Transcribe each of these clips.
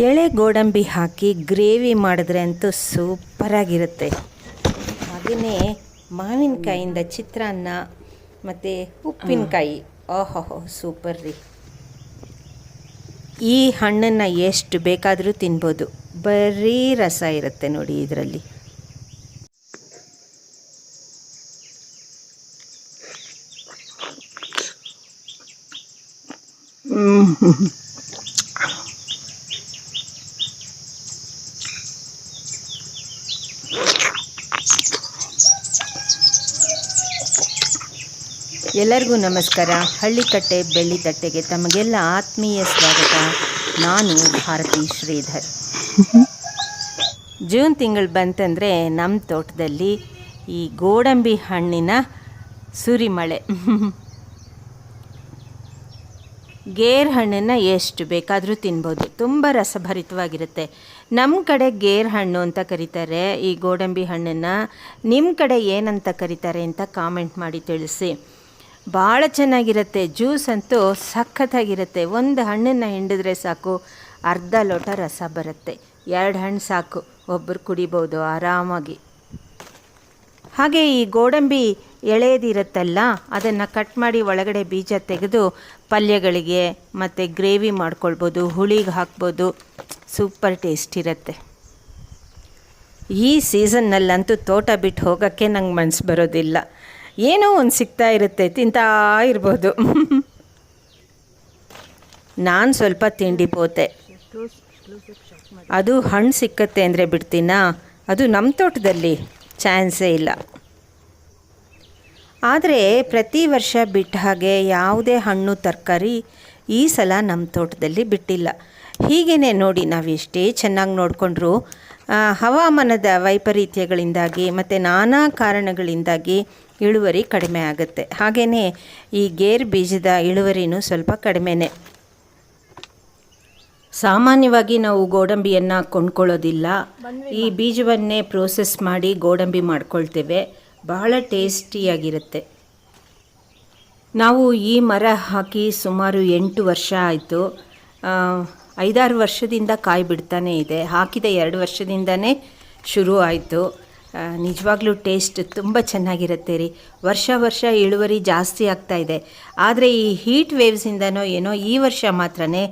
ಎಳೆ ಗೋಡಂಬಿ ಹಾಕಿ ಗ್ರೇವಿ ಮಾಡಿದ್ರೆ ಅಂತೂ ಸೂಪರಾಗಿರುತ್ತೆ ಹಾಗೆಯೇ ಮಾವಿನಕಾಯಿಂದ ಚಿತ್ರಾನ್ನ, ಮತ್ತು ಉಪ್ಪಿನಕಾಯಿ. ಓಹೋ ಸೂಪರ್ ರೀ. ಈ ಹಣ್ಣನ್ನು ಎಷ್ಟು ಬೇಕಾದರೂ ತಿನ್ಬೋದು. ಬರೀ ರಸ ಇರುತ್ತೆ ನೋಡಿ ಇದರಲ್ಲಿ. ಎಲ್ಲರಿಗೂ ನಮಸ್ಕಾರ. ಹಳ್ಳಿಕಟ್ಟೆ ಬೆಳ್ಳಿತಟ್ಟೆಗೆ ತಮಗೆಲ್ಲ ಆತ್ಮೀಯ ಸ್ವಾಗತ. ನಾನು ಭಾರತಿ ಶ್ರೀಧರ್. ಜೂನ್ ತಿಂಗಳು ಬಂತಂದರೆ ನಮ್ಮ ತೋಟದಲ್ಲಿ ಈ ಗೋಡಂಬಿ ಹಣ್ಣಿನ ಸುರಿಮಳೆ. ಗೇರ್ ಹಣ್ಣನ್ನು ಎಷ್ಟು ಬೇಕಾದರೂ ತಿನ್ಬೋದು. ತುಂಬ ರಸಭರಿತವಾಗಿರುತ್ತೆ. ನಮ್ಮ ಕಡೆ ಗೇರ್ ಹಣ್ಣು ಅಂತ ಕರೀತಾರೆ. ಈ ಗೋಡಂಬಿ ಹಣ್ಣನ್ನು ನಿಮ್ಮ ಕಡೆ ಏನಂತ ಕರೀತಾರೆ ಅಂತ ಕಾಮೆಂಟ್ ಮಾಡಿ ತಿಳಿಸಿ. ಭಾಳ ಚೆನ್ನಾಗಿರುತ್ತೆ, ಜ್ಯೂಸ್ ಅಂತೂ ಸಖತ್ತಾಗಿರುತ್ತೆ. ಒಂದು ಹಣ್ಣನ್ನು ಹಿಂಡಿದ್ರೆ ಸಾಕು, ಅರ್ಧ ಲೋಟ ರಸ ಬರುತ್ತೆ. ಎರಡು ಹಣ್ಣು ಸಾಕು ಒಬ್ಬರು ಕುಡಿಬೋದು ಆರಾಮಾಗಿ. ಹಾಗೆ ಈ ಗೋಡಂಬಿ ಎಳೆಯದಿರುತ್ತಲ್ಲ, ಅದನ್ನು ಕಟ್ ಮಾಡಿ ಒಳಗಡೆ ಬೀಜ ತೆಗೆದು ಪಲ್ಯಗಳಿಗೆ ಮತ್ತು ಗ್ರೇವಿ ಮಾಡ್ಕೊಳ್ಬೋದು, ಹುಳಿಗೆ ಹಾಕ್ಬೋದು. ಸೂಪರ್ ಟೇಸ್ಟ್ ಇರುತ್ತೆ. ಈ ಸೀಸನ್ನಲ್ಲಂತೂ ತೋಟ ಬಿಟ್ಟು ಹೋಗೋಕ್ಕೆ ನಂಗೆ ಮನಸ್ಸು ಬರೋದಿಲ್ಲ. ಏನೋ ಒಂದು ಸಿಗ್ತಾ ಇರುತ್ತೆ, ತಿಂತಾ ಇರ್ಬೋದು. ನಾನು ಸ್ವಲ್ಪ ತಿಂಡಿ ಪೋತೆ. ಅದು ಹಣ್ಣು ಸಿಕ್ಕತ್ತೆ ಅಂದರೆ ಬಿಡ್ತೀನಾ? ಅದು ನಮ್ಮ ತೋಟದಲ್ಲಿ ಚಾನ್ಸೇ ಇಲ್ಲ. ಆದರೆ ಪ್ರತಿ ವರ್ಷ ಬಿಟ್ಟ ಹಾಗೆ ಯಾವುದೇ ಹಣ್ಣು, ತರಕಾರಿ ಈ ಸಲ ನಮ್ಮ ತೋಟದಲ್ಲಿ ಬಿಟ್ಟಿಲ್ಲ. ಹೀಗೇ ನೋಡಿ ನಾವು ಎಷ್ಟೇ ಚೆನ್ನಾಗಿ ನೋಡಿಕೊಂಡ್ರು ಹವಾಮಾನದ ವೈಪರೀತ್ಯಗಳಿಂದಾಗಿ ಮತ್ತು ನಾನಾ ಕಾರಣಗಳಿಂದಾಗಿ ಇಳುವರಿ ಕಡಿಮೆ ಆಗುತ್ತೆ. ಹಾಗೆಯೇ ಈ ಗೇರ್ ಬೀಜದ ಇಳುವರಿನೂ ಸ್ವಲ್ಪ ಕಡಿಮೆನೇ. ಸಾಮಾನ್ಯವಾಗಿ ನಾವು ಗೋಡಂಬಿಯನ್ನು ಕೊಂಡ್ಕೊಳ್ಳೋದಿಲ್ಲ. ಈ ಬೀಜವನ್ನೇ ಪ್ರೋಸೆಸ್ ಮಾಡಿ ಗೋಡಂಬಿ ಮಾಡ್ಕೊಳ್ತೇವೆ. ಬಹಳ ಟೇಸ್ಟಿಯಾಗಿರುತ್ತೆ. ನಾವು ಈ ಮರ ಹಾಕಿ ಸುಮಾರು ಎಂಟು ವರ್ಷ ಆಯಿತು. ಐದಾರು ವರ್ಷದಿಂದ ಕಾಯಿ ಬಿಡ್ತಾನೇ ಇದೆ. ಹಾಕಿದ ಎರಡು ವರ್ಷದಿಂದನೇ ಶುರು ಆಯಿತು. ನಿಜವಾಗ್ಲೂ ಟೇಸ್ಟ್ ತುಂಬ ಚೆನ್ನಾಗಿರುತ್ತೆ ರೀ. ವರ್ಷ ವರ್ಷ ಇಳುವರಿ ಜಾಸ್ತಿ ಆಗ್ತಾ ಇದೆ. ಆದರೆ ಈ ಹೀಟ್ ವೇವ್ಸಿಂದನೋ ಏನೋ ಈ ವರ್ಷ ಮಾತ್ರನೇ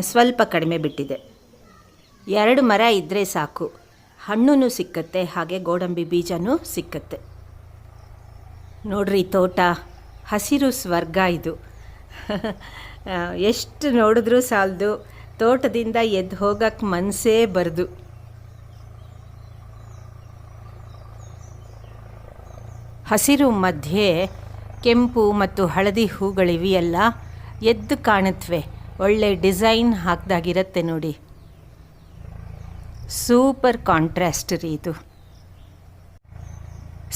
ಸ್ವಲ್ಪ ಕಡಿಮೆ ಬಿಟ್ಟಿದೆ. ಎರಡು ಮರ ಇದ್ದರೆ ಸಾಕು. ಹಣ್ಣು ಸಿಕ್ಕತ್ತೆ, ಹಾಗೆ ಗೋಡಂಬಿ ಬೀಜನೂ ಸಿಕ್ಕತ್ತೆ. ನೋಡ್ರಿ ತೋಟ, ಹಸಿರು ಸ್ವರ್ಗ ಇದು. ಎಷ್ಟು ನೋಡಿದ್ರೂ ಸಾಲದು. ತೋಟದಿಂದ ಎದ್ದು ಹೋಗಕ್ಕೆ ಮನಸ್ಸೇ ಬರದು. ಹಸಿರು ಮಧ್ಯೆ ಕೆಂಪು ಮತ್ತು ಹಳದಿ ಹೂಗಳಿವೆಯಲ್ಲ ಎದ್ದು ಕಾಣತ್ವೆ. ಒಳ್ಳೆ ಡಿಸೈನ್ ಹಾಕ್ದಾಗಿರತ್ತೆ ನೋಡಿ. ಸೂಪರ್ ಕಾಂಟ್ರಾಸ್ಟ್ ರೀ ಇದು.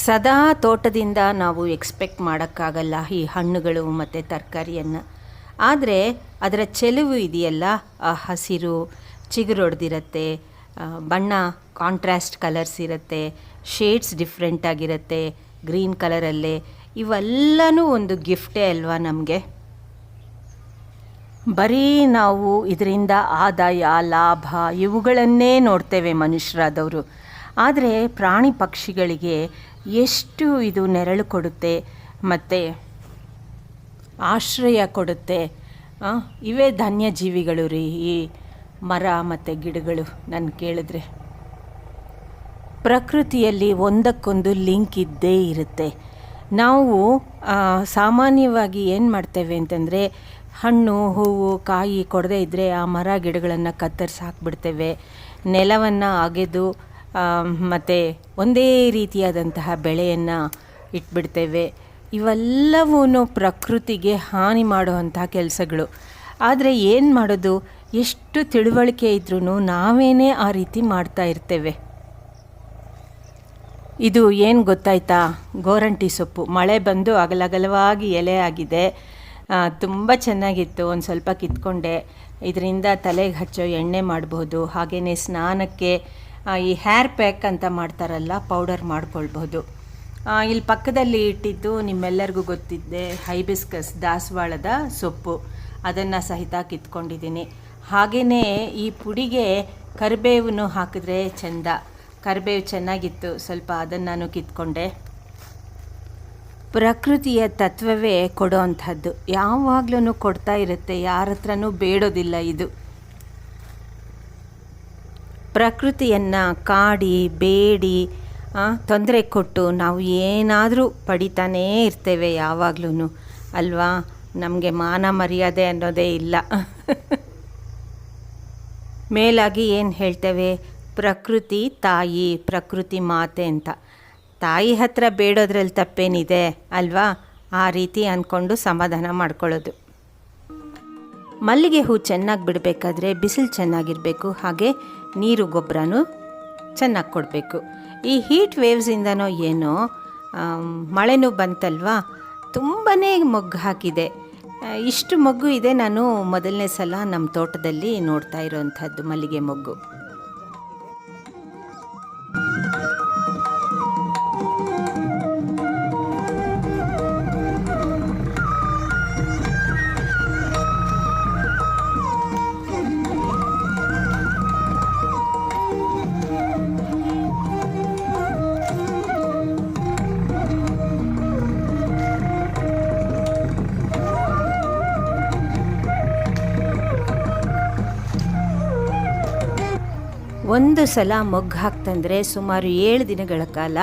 ಸದಾ ತೋಟದಿಂದ ನಾವು ಎಕ್ಸ್ಪೆಕ್ಟ್ ಮಾಡೋಕ್ಕಾಗಲ್ಲ ಈ ಹಣ್ಣುಗಳು ಮತ್ತು ತರಕಾರಿಯನ್ನು. ಆದರೆ ಅದರ ಚೆಲುವು ಇದೆಯಲ್ಲ? ಆ ಹಸಿರು ಚಿಗುರೊಡೆದಿರುತ್ತೆ ಬಣ್ಣ ಕಾಂಟ್ರಾಸ್ಟ್ ಕಲರ್ಸ್ ಇರುತ್ತೆ, ಶೇಡ್ಸ್ ಡಿಫ್ರೆಂಟ್ ಆಗಿರುತ್ತೆ ಗ್ರೀನ್ ಕಲರಲ್ಲೇ ಇವೆಲ್ಲನೂ ಒಂದು ಗಿಫ್ಟೇ ಅಲ್ವಾ ನಮಗೆ? ಬರೀ ನಾವು ಇದರಿಂದ ಆದಾಯ, ಲಾಭ ಇವುಗಳನ್ನೇ ನೋಡ್ತೇವೆ ಮನುಷ್ಯರಾದವರು. ಆದರೆ ಪ್ರಾಣಿ ಪಕ್ಷಿಗಳಿಗೆ ಎಷ್ಟು ಇದು ನೆರಳು ಕೊಡುತ್ತೆ, ಮತ್ತು ಆಶ್ರಯ ಕೊಡುತ್ತೆ ಇವೇ ಧನ್ಯ ಜೀವಿಗಳು ರೀ ಈ ಮರ ಮತ್ತು ಗಿಡಗಳು, ನಾನು ಕೇಳಿದ್ರೆ. ಪ್ರಕೃತಿಯಲ್ಲಿ ಒಂದಕ್ಕೊಂದು ಲಿಂಕ್ ಇದ್ದೇ ಇರುತ್ತೆ. ನಾವು ಸಾಮಾನ್ಯವಾಗಿ ಏನು ಮಾಡ್ತೇವೆ ಅಂತಂದರೆ, ಹಣ್ಣು, ಹೂವು, ಕಾಯಿ ಕೊಡದೇ ಇದ್ದರೆ ಆ ಮರ ಗಿಡಗಳನ್ನು ಕತ್ತರಿಸಿ ಹಾಕ್ಬಿಡ್ತೇವೆ. ನೆಲವನ್ನು ಅಗೆದು ಮತ್ತು ಒಂದೇ ರೀತಿಯಾದಂತಹ ಬೆಳೆಯನ್ನು ಇಟ್ಬಿಡ್ತೇವೆ. ಇವೆಲ್ಲವೂ ಪ್ರಕೃತಿಗೆ ಹಾನಿ ಮಾಡುವಂತಹ ಕೆಲಸಗಳು. ಆದರೆ ಏನು ಮಾಡೋದು? ಎಷ್ಟು ತಿಳುವಳಿಕೆ ಇದ್ರೂ ನಾವೇನೇ ಆ ರೀತಿ ಮಾಡ್ತಾ ಇರ್ತೇವೆ. ಇದು ಏನು ಗೊತ್ತಾಯ್ತಾ? ಗೋರಂಟಿ ಸೊಪ್ಪು. ಮಳೆ ಬಂದು ಅಗಲಗಲವಾಗಿ ಎಲೆ ಆಗಿದೆ. ತುಂಬ ಚೆನ್ನಾಗಿತ್ತು. ಒಂದು ಸ್ವಲ್ಪ ಕಿತ್ಕೊಂಡೆ. ಇದರಿಂದ ತಲೆಗೆ ಹಚ್ಚೋ ಎಣ್ಣೆ ಮಾಡ್ಬೋದು. ಹಾಗೆಯೇ ಸ್ನಾನಕ್ಕೆ ಈ ಹೇರ್ ಪ್ಯಾಕ್ ಅಂತ ಮಾಡ್ತಾರಲ್ಲ ಪೌಡರ್ ಮಾಡ್ಕೊಳ್ಬೋದು. ಇಲ್ಲಿ ಪಕ್ಕದಲ್ಲಿ ಇಟ್ಟಿದ್ದು ನಿಮ್ಮೆಲ್ಲರಿಗೂ ಗೊತ್ತಿದ್ದೆ ಹೈಬಿಸ್ಕಸ್ ದಾಸವಾಳದ ಸೊಪ್ಪು. ಅದನ್ನು ಸಹಿತ ಕಿತ್ಕೊಂಡಿದ್ದೀನಿ. ಹಾಗೆಯೇ ಈ ಪುಡಿಗೆ ಕರಿಬೇವನ್ನು ಹಾಕಿದ್ರೆ ಚೆಂದ. ಕರಿಬೇವು ಚೆನ್ನಾಗಿತ್ತು. ಸ್ವಲ್ಪ ಅದನ್ನು ನಾನು ಕಿತ್ಕೊಂಡೆ. ಪ್ರಕೃತಿಯ ತತ್ವವೇ ಕೊಡೋ ಅಂಥದ್ದು. ಯಾವಾಗಲೂ ಕೊಡ್ತಾ ಇರುತ್ತೆ. ಯಾರ ಹತ್ರನೂ ಬೇಡೋದಿಲ್ಲ ಇದು. ಪ್ರಕೃತಿಯನ್ನು ಕಾಡಿ, ಬೇಡಿ ತೊಂದರೆ ಕೊಟ್ಟು ನಾವು ಏನಾದರೂ ಪಡಿತಾನೇ ಇರ್ತೇವೆ ಯಾವಾಗಲೂ ಅಲ್ವಾ? ನಮಗೆ ಮಾನ ಮರ್ಯಾದೆ ಅನ್ನೋದೇ ಇಲ್ಲ. ಮೇಲಾಗಿ ಏನು ಹೇಳ್ತೇವೆ? ಪ್ರಕೃತಿ ತಾಯಿ, ಪ್ರಕೃತಿ ಮಾತೆ ಅಂತ. ತಾಯಿ ಹತ್ರ ಬೇಡೋದ್ರಲ್ಲಿ ತಪ್ಪೇನಿದೆ ಅಲ್ವಾ? ಆ ರೀತಿ ಅಂದ್ಕೊಂಡು ಸಮಾಧಾನ ಮಾಡ್ಕೊಳ್ಳೋದು. ಮಲ್ಲಿಗೆ ಹೂ ಚೆನ್ನಾಗಿ ಬಿಡಬೇಕಾದ್ರೆ ಬಿಸಿಲು ಚೆನ್ನಾಗಿರಬೇಕು. ಹಾಗೆ ನೀರು ಗೊಬ್ಬರನೂ ಚೆನ್ನಾಗಿ ಕೊಡಬೇಕು. ಈ ಹೀಟ್ ವೇವ್ಸಿಂದನೋ ಏನೋ ಮಳೆನೂ ಬಂತಲ್ವಾ? ತುಂಬಾ ಮೊಗ್ಗು ಹಾಕಿದೆ. ಇಷ್ಟು ಮೊಗ್ಗು ಇದೆ ನಾನು ಮೊದಲನೇ ಸಲ ನಮ್ಮ ತೋಟದಲ್ಲಿ ನೋಡ್ತಾ ಇರೋವಂಥದ್ದು ಮಲ್ಲಿಗೆ ಮೊಗ್ಗು. ಒಂದು ಸಲ ಮೊಗ್ಗು ಹಾಕ್ತಂದರೆ ಸುಮಾರು ಏಳು ದಿನಗಳ ಕಾಲ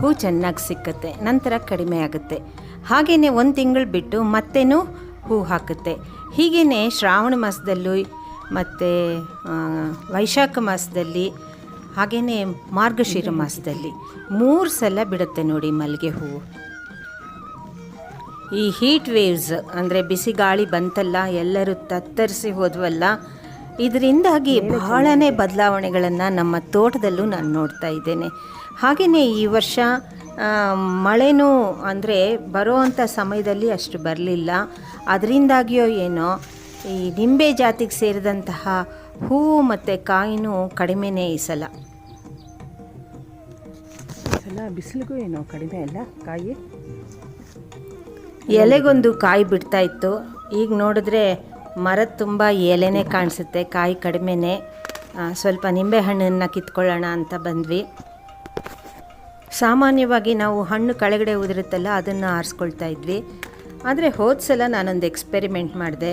ಹೂ ಚೆನ್ನಾಗಿ ಸಿಕ್ಕತ್ತೆ, ನಂತರ ಕಡಿಮೆ ಆಗುತ್ತೆ. ಹಾಗೆಯೇ ಒಂದು ತಿಂಗಳು ಬಿಟ್ಟು ಮತ್ತೇನು ಹೂ ಹಾಕುತ್ತೆ. ಹೀಗೇ ಶ್ರಾವಣ ಮಾಸದಲ್ಲೂ ಮತ್ತು ವೈಶಾಖ ಮಾಸದಲ್ಲಿ ಹಾಗೆಯೇ ಮಾರ್ಗಶಿರ ಮಾಸದಲ್ಲಿ ಮೂರು ಸಲ ಬಿಡುತ್ತೆ ನೋಡಿ ಮಲ್ಲಿಗೆ ಹೂವು ಈ ಹೀಟ್ ವೇವ್ಸ್ ಅಂದರೆ ಬಿಸಿ ಗಾಳಿ ಬಂತಲ್ಲ, ಎಲ್ಲರೂ ತತ್ತರಿಸಿ ಹೋದ್ವಲ್ಲ ಇದರಿಂದಾಗಿ ಬಹಳನೇ ಬದಲಾವಣೆಗಳನ್ನು ನಮ್ಮ ತೋಟದಲ್ಲೂ ನಾನು ನೋಡ್ತಾ ಇದ್ದೇನೆ. ಹಾಗೆಯೇ ಈ ವರ್ಷ ಮಳೆನೂ ಅಂದರೆ ಬರೋವಂಥ ಸಮಯದಲ್ಲಿ ಅಷ್ಟು ಬರಲಿಲ್ಲ. ಅದರಿಂದಾಗಿಯೋ ಏನೋ ಈ ನಿಂಬೆ ಜಾತಿಗೆ ಸೇರಿದಂತಹ ಹೂವು ಮತ್ತು ಕಾಯಿನೂ ಕಡಿಮೆನೇ ಈ ಸಲ ಸಲ ಬಿಸಿಲಿಗೂ ಏನೋ ಕಡಿಮೆ ಅಲ್ಲ ಕಾಯಿ? ಎಲೆಗೊಂದು ಕಾಯಿ ಬಿಡ್ತಾ ಇತ್ತು. ಈಗ ನೋಡಿದ್ರೆ ಮರದ ತುಂಬ ಎಲೆನೇ ಕಾಣಿಸುತ್ತೆ, ಕಾಯಿ ಕಡಿಮೆನೇ. ಸ್ವಲ್ಪ ನಿಂಬೆ ಹಣ್ಣನ್ನು ಕಿತ್ಕೊಳ್ಳೋಣ ಅಂತ ಬಂದ್ವಿ. ಸಾಮಾನ್ಯವಾಗಿ ನಾವು ಹಣ್ಣು ಕೆಳಗಡೆ ಉದುರುತ್ತಲ್ಲ, ಅದನ್ನು ಆರಿಸ್ಕೊಳ್ತಾ ಇದ್ವಿ. ಆದರೆ ಹೋದ ಸಲ ನಾನೊಂದು ಎಕ್ಸ್ಪೆರಿಮೆಂಟ್ ಮಾಡಿದೆ.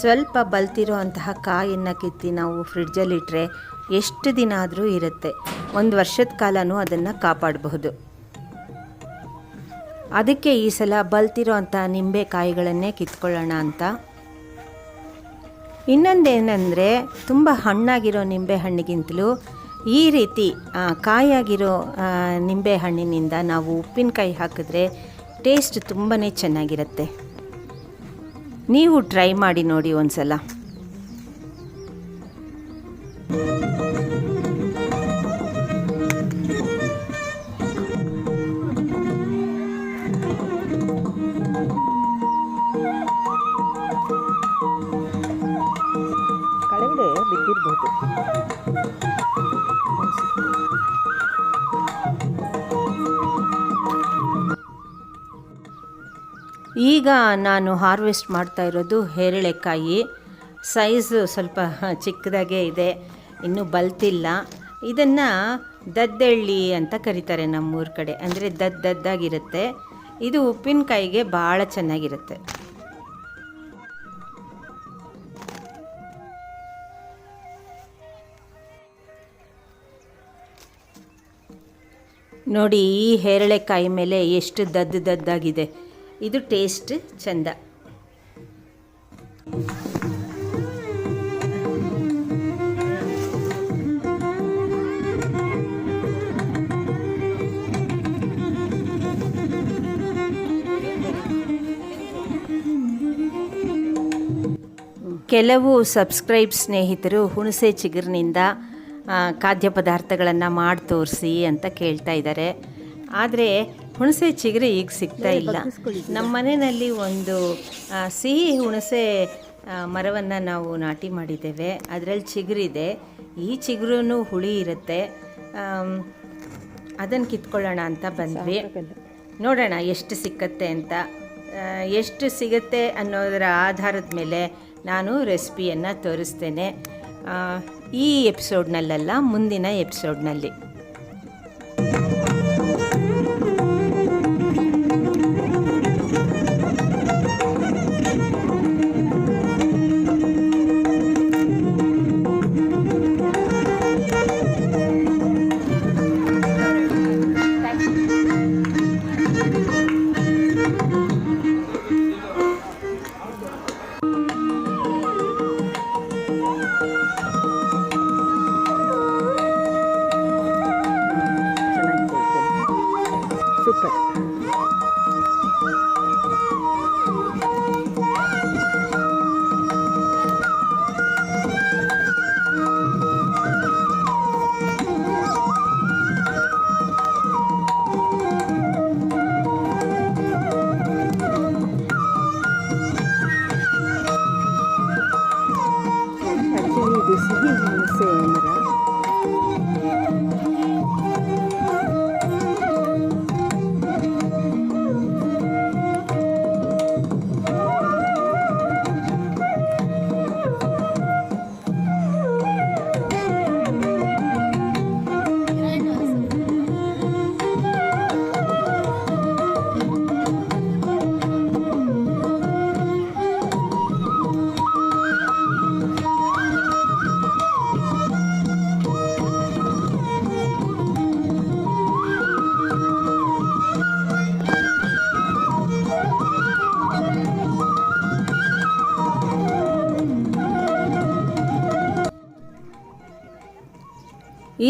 ಸ್ವಲ್ಪ ಬಲ್ತಿರೋ ಅಂತಹ ಕಾಯನ್ನು ಕಿತ್ತಿ ನಾವು ಫ್ರಿಡ್ಜಲ್ಲಿಟ್ಟರೆ ಎಷ್ಟು ದಿನ ಆದರೂ ಇರುತ್ತೆ. ಒಂದು ವರ್ಷದ ಕಾಲನೂ ಅದನ್ನು ಕಾಪಾಡಬಹುದು. ಅದಕ್ಕೆ ಈ ಸಲ ಬಲ್ತಿರೋ ಅಂಥ ನಿಂಬೆಕಾಯಿಗಳನ್ನೇ ಕಿತ್ಕೊಳ್ಳೋಣ ಅಂತ. ಇನ್ನೊಂದೇನೆಂದರೆ, ತುಂಬ ಹಣ್ಣಾಗಿರೋ ನಿಂಬೆ ಹಣ್ಣಿಗಿಂತಲೂ ಈ ರೀತಿ ಕಾಯಾಗಿರೋ ನಿಂಬೆ ಹಣ್ಣಿನಿಂದ ನಾವು ಉಪ್ಪಿನಕಾಯಿ ಹಾಕಿದ್ರೆ ಟೇಸ್ಟ್ ತುಂಬಾ ಚೆನ್ನಾಗಿರುತ್ತೆ. ನೀವು ಟ್ರೈ ಮಾಡಿ ನೋಡಿ ಒಂದು ಸಲ ಈಗ ನಾನು ಹಾರ್ವೆಸ್ಟ್ ಮಾಡ್ತಾ ಇರೋದು ಹೇರಳೆಕಾಯಿ. ಸೈಜು ಸ್ವಲ್ಪ ಚಿಕ್ಕದಾಗೇ ಇದೆ, ಇನ್ನೂ ಬಲ್ತಿಲ್ಲ. ಇದನ್ನು ದದ್ದೆಳ್ಳಿ ಅಂತ ಕರೀತಾರೆ ನಮ್ಮೂರ ಕಡೆ. ಅಂದರೆ ದದ್ ದದ್ದಾಗಿರುತ್ತೆ. ಇದು ಉಪ್ಪಿನಕಾಯಿಗೆ ಭಾಳ ಚೆನ್ನಾಗಿರುತ್ತೆ. ನೋಡಿ ಈ ಹೇರಳೆಕಾಯಿ ಮೇಲೆ ಎಷ್ಟು ದದ್ದು ದದ್ದಾಗಿದೆ. ಇದು ಟೇಸ್ಟ್ ಚಂದ. ಕೆಲವು ಸಬ್ಸ್ಕ್ರೈಬ್ ಸ್ನೇಹಿತರು ಹುಣಸೆ ಚಿಗುರಿನಿಂದ ಖಾದ್ಯ ಪದಾರ್ಥಗಳನ್ನು ಮಾಡಿ ತೋರಿಸಿ ಅಂತ ಕೇಳ್ತಾ ಇದ್ದಾರೆ ಆದರೆ ಹುಣಸೆ ಚಿಗರೆ ಈಗ ಸಿಗ್ತಾ ಇಲ್ಲ. ನಮ್ಮ ಮನೆಯಲ್ಲಿ ಒಂದು ಸಿಹಿ ಹುಣಸೆ ಮರವನ್ನು ನಾವು ನಾಟಿ ಮಾಡಿದ್ದೇವೆ. ಅದರಲ್ಲಿ ಚಿಗುರಿದೆ. ಈ ಚಿಗುರು ಹುಳಿ ಇರುತ್ತೆ. ಅದನ್ನು ಕಿತ್ಕೊಳ್ಳೋಣ ಅಂತ ಬಂದ್ವಿ. ನೋಡೋಣ ಎಷ್ಟು ಸಿಕ್ಕತ್ತೆ ಅಂತ. ಎಷ್ಟು ಸಿಗುತ್ತೆ ಅನ್ನೋದರ ಆಧಾರದ ಮೇಲೆ ನಾನು ರೆಸಿಪಿಯನ್ನು ತೋರಿಸ್ತೇನೆ. ಈ ಎಪಿಸೋಡ್ನಲ್ಲೆಲ್ಲ ಮುಂದಿನ ಎಪಿಸೋಡ್ನಲ್ಲಿ.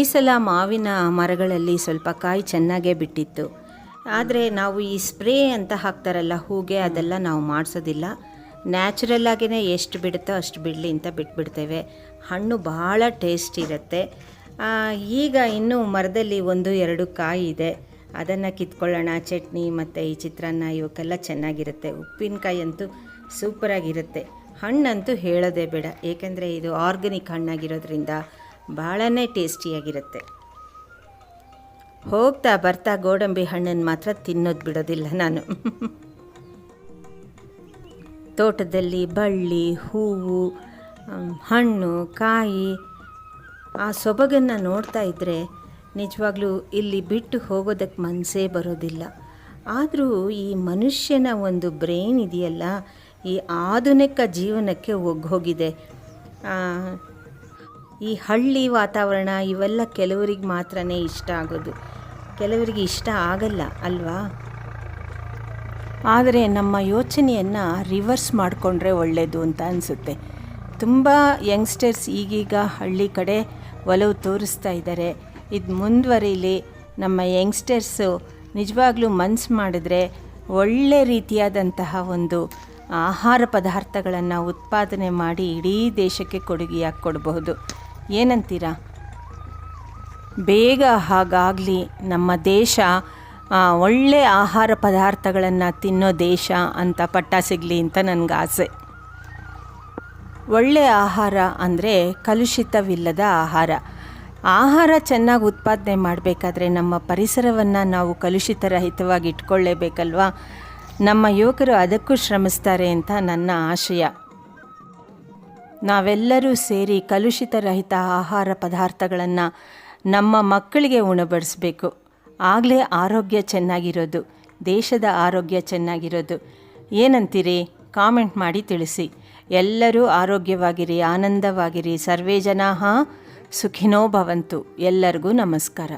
ಈ ಸಲ ಮಾವಿನ ಮರಗಳಲ್ಲಿ ಸ್ವಲ್ಪ ಕಾಯಿ ಚೆನ್ನಾಗೇ ಬಿಟ್ಟಿತ್ತು. ಆದರೆ ನಾವು ಈ ಸ್ಪ್ರೇ ಅಂತ ಹಾಕ್ತಾರಲ್ಲ ಹೂಗೆ ಅದೆಲ್ಲ ನಾವು ಮಾಡಿಸೋದಿಲ್ಲ. ನ್ಯಾಚುರಲ್ ಆಗೇ ಎಷ್ಟು ಬಿಡುತ್ತೋ ಅಷ್ಟು ಬಿಡಲಿ ಅಂತ ಬಿಟ್ಬಿಡ್ತೇವೆ. ಹಣ್ಣು ಭಾಳ ಟೇಸ್ಟ್ ಇರುತ್ತೆ. ಈಗ ಇನ್ನೂ ಮರದಲ್ಲಿ ಒಂದು, ಎರಡು ಕಾಯಿ ಇದೆ. ಅದನ್ನು ಕಿತ್ಕೊಳ್ಳೋಣ. ಚಟ್ನಿ ಮತ್ತು ಈ ಚಿತ್ರಾನ್ನ ಇವಕ್ಕೆಲ್ಲ ಚೆನ್ನಾಗಿರುತ್ತೆ. ಉಪ್ಪಿನಕಾಯಿ ಅಂತೂ ಸೂಪರಾಗಿರುತ್ತೆ. ಹಣ್ಣಂತೂ ಹೇಳೋದೇ ಬೇಡ. ಏಕೆಂದರೆ ಇದು ಆರ್ಗ್ಯಾನಿಕ್ ಹಣ್ಣಾಗಿರೋದ್ರಿಂದ ಭಾಳನೇ ಟೇಸ್ಟಿಯಾಗಿರುತ್ತೆ. ಹೋಗ್ತಾ ಬರ್ತಾ ಗೋಡಂಬಿ ಹಣ್ಣನ್ನು ಮಾತ್ರ ತಿನ್ನೋದು ಬಿಡೋದಿಲ್ಲ ನಾನು. ತೋಟದಲ್ಲಿ ಬಳ್ಳಿ, ಹೂವು ಹಣ್ಣು, ಕಾಯಿ ಆ ಸೊಬಗನ್ನು ನೋಡ್ತಾ ಇದ್ದರೆ ನಿಜವಾಗ್ಲೂ ಇಲ್ಲಿ ಬಿಟ್ಟು ಹೋಗೋದಕ್ಕೆ ಮನಸ್ಸೇ ಬರೋದಿಲ್ಲ. ಆದರೂ ಈ ಮನುಷ್ಯನ ಒಂದು ಬ್ರೈನ್ ಇದೆಯಲ್ಲ, ಈ ಆಧುನಿಕ ಜೀವನಕ್ಕೆ ಒಗ್ಗೋಗಿದೆ ಈ ಹಳ್ಳಿ ವಾತಾವರಣ ಇವೆಲ್ಲ ಕೆಲವರಿಗೆ ಮಾತ್ರನೇ ಇಷ್ಟ ಆಗೋದು. ಕೆಲವರಿಗೆ ಇಷ್ಟ ಆಗಲ್ಲ, ಅಲ್ವಾ? ಆದರೆ ನಮ್ಮ ಯೋಚನೆಯನ್ನು ರಿವರ್ಸ್ ಮಾಡಿಕೊಂಡ್ರೆ ಒಳ್ಳೆಯದು ಅಂತ ಅನಿಸುತ್ತೆ. ತುಂಬ ಯಂಗ್ಸ್ಟರ್ಸ್ ಈಗೀಗ ಹಳ್ಳಿ ಕಡೆ ಒಲವು ತೋರಿಸ್ತಾ ಇದ್ದಾರೆ. ಇದು ಮುಂದುವರಿಲಿ ನಮ್ಮ ಯಂಗ್ಸ್ಟರ್ಸು ನಿಜವಾಗ್ಲೂ ಮನ್ಸು ಮಾಡಿದ್ರೆ ಒಳ್ಳೆ ರೀತಿಯಾದಂತಹ ಒಂದು ಆಹಾರ ಪದಾರ್ಥಗಳನ್ನು ಉತ್ಪಾದನೆ ಮಾಡಿ ಇಡೀ ದೇಶಕ್ಕೆ ಕೊಡುಗೆಯಾಗಿ ಕೊಡಬಹುದು. ಏನಂತೀರಾ? ಬೇಗ ಹಾಗಾಗಲಿ, ನಮ್ಮ ದೇಶ ಒಳ್ಳೆ ಆಹಾರ ಪದಾರ್ಥಗಳನ್ನು ತಿನ್ನೋ ದೇಶ ಅಂತ ಪಟ್ಟ ಸಿಗಲಿ ಅಂತ ನನಗೆ ಆಸೆ ಒಳ್ಳೆಯ ಆಹಾರ ಅಂದರೆ ಕಲುಷಿತವಿಲ್ಲದ ಆಹಾರ. ಆಹಾರ ಚೆನ್ನಾಗಿ ಉತ್ಪಾದನೆ ಮಾಡಬೇಕಾದ್ರೆ ನಮ್ಮ ಪರಿಸರವನ್ನು ನಾವು ಕಲುಷಿತರಹಿತವಾಗಿ ಇಟ್ಕೊಳ್ಳೇಬೇಕಲ್ವಾ? ನಮ್ಮ ಯುವಕರು ಅದಕ್ಕೂ ಶ್ರಮಿಸ್ತಾರೆ ಅಂತ ನನ್ನ ಆಶಯ. ನಾವೆಲ್ಲರೂ ಸೇರಿ ಕಲುಷಿತರಹಿತ ಆಹಾರ ಪದಾರ್ಥಗಳನ್ನು ನಮ್ಮ ಮಕ್ಕಳಿಗೆ ಉಣಬಡಿಸ್ಬೇಕು. ಆಗಲೇ ಆರೋಗ್ಯ ಚೆನ್ನಾಗಿರೋದು, ದೇಶದ ಆರೋಗ್ಯ ಚೆನ್ನಾಗಿರೋದು. ಏನಂತೀರಿ? ಕಾಮೆಂಟ್ ಮಾಡಿ ತಿಳಿಸಿ. ಎಲ್ಲರೂ ಆರೋಗ್ಯವಾಗಿರಿ, ಆನಂದವಾಗಿರಿ ಸರ್ವೇ ಜನಾಹ ಸುಖಿನೋ ಭವಂತು. ಎಲ್ಲರಿಗೂ ನಮಸ್ಕಾರ.